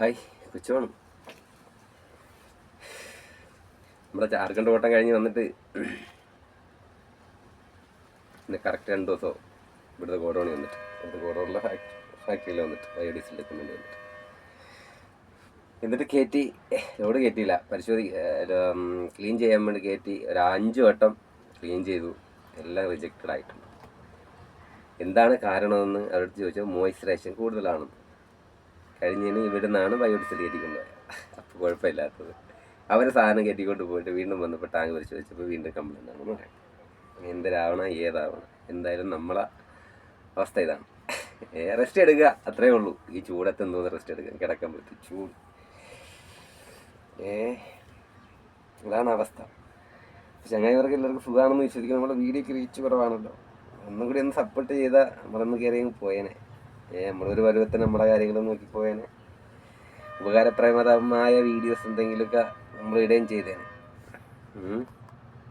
Hi കൊച്ചുവേണം നമ്മുടെ ജാർഖണ്ഡ് ഓട്ടം കഴിഞ്ഞ് വന്നിട്ട് പിന്നെ കറക്റ്റ് രണ്ട് ദിവസം ഇവിടുത്തെ ഗോഡോണി വന്നിട്ട് ഇവിടുത്തെ ഗോഡൗണിലെ ഫാക്ടറിയിൽ വന്നിട്ട് ബയോ ഡീസൽ എത്തുന്നുണ്ട് വന്നിട്ട്. എന്നിട്ട് കയറ്റി ലോഡ് കയറ്റിയില്ല പരിശോധി ക്ലീൻ ചെയ്യാൻ വേണ്ടി കയറ്റി ഒരു അഞ്ച് വട്ടം ക്ലീൻ ചെയ്തു. എല്ലാം റിജക്റ്റഡ് ആയിട്ടുണ്ട്. എന്താണ് കാരണമെന്ന് അവരോട് ചോദിച്ചാൽ മോയ്സ്ചറൈസേഷൻ കൂടുതലാണെന്ന്. കഴിഞ്ഞതിന് ഇവിടുന്നാണ് ബയോഡിസൽ കയറ്റിക്കൊണ്ടുപോയത് അപ്പോൾ കുഴപ്പമില്ലാത്തത്. അവരെ സാധനം കയറ്റിക്കൊണ്ട് പോയിട്ട് വീണ്ടും വന്നപ്പോൾ ടാങ്ക് പരിശോധിച്ചപ്പോൾ വീണ്ടും കംപ്ലൈന്റ് ആണെന്ന് പറയാം എന്തരാവണം ഏതാവണം? എന്തായാലും നമ്മളെ അവസ്ഥ ഇതാണ്. റെസ്റ്റ് എടുക്കുക. അത്രേ ഉള്ളൂ. ഈ ചൂടത്ത് എന്തോന്ന് റെസ്റ്റ് എടുക്കുക കിടക്കാൻ പറ്റും. ചൂട്. ഏ ഇതാണ് അവസ്ഥ. ചങ്ങായിവർക്ക് എല്ലാവർക്കും സുഖമാണെന്ന് വിശ്വസിക്കും നമ്മുടെ വീഡിയോക്ക് റീച്ച് കുറവാണല്ലോ. ഒന്നും കൂടി ഒന്ന് സപ്പോർട്ട് ചെയ്താൽ നമ്മളൊന്ന് കയറി പോയേനെ. നമ്മളൊരു പരുവത്തിന് നമ്മുടെ കാര്യങ്ങൾ നോക്കിപ്പോയേനെ ഉപകാരപ്രദമായ വീഡിയോസ് എന്തെങ്കിലുമൊക്കെ നമ്മൾ ഇടുകയും ചെയ്തേനെ.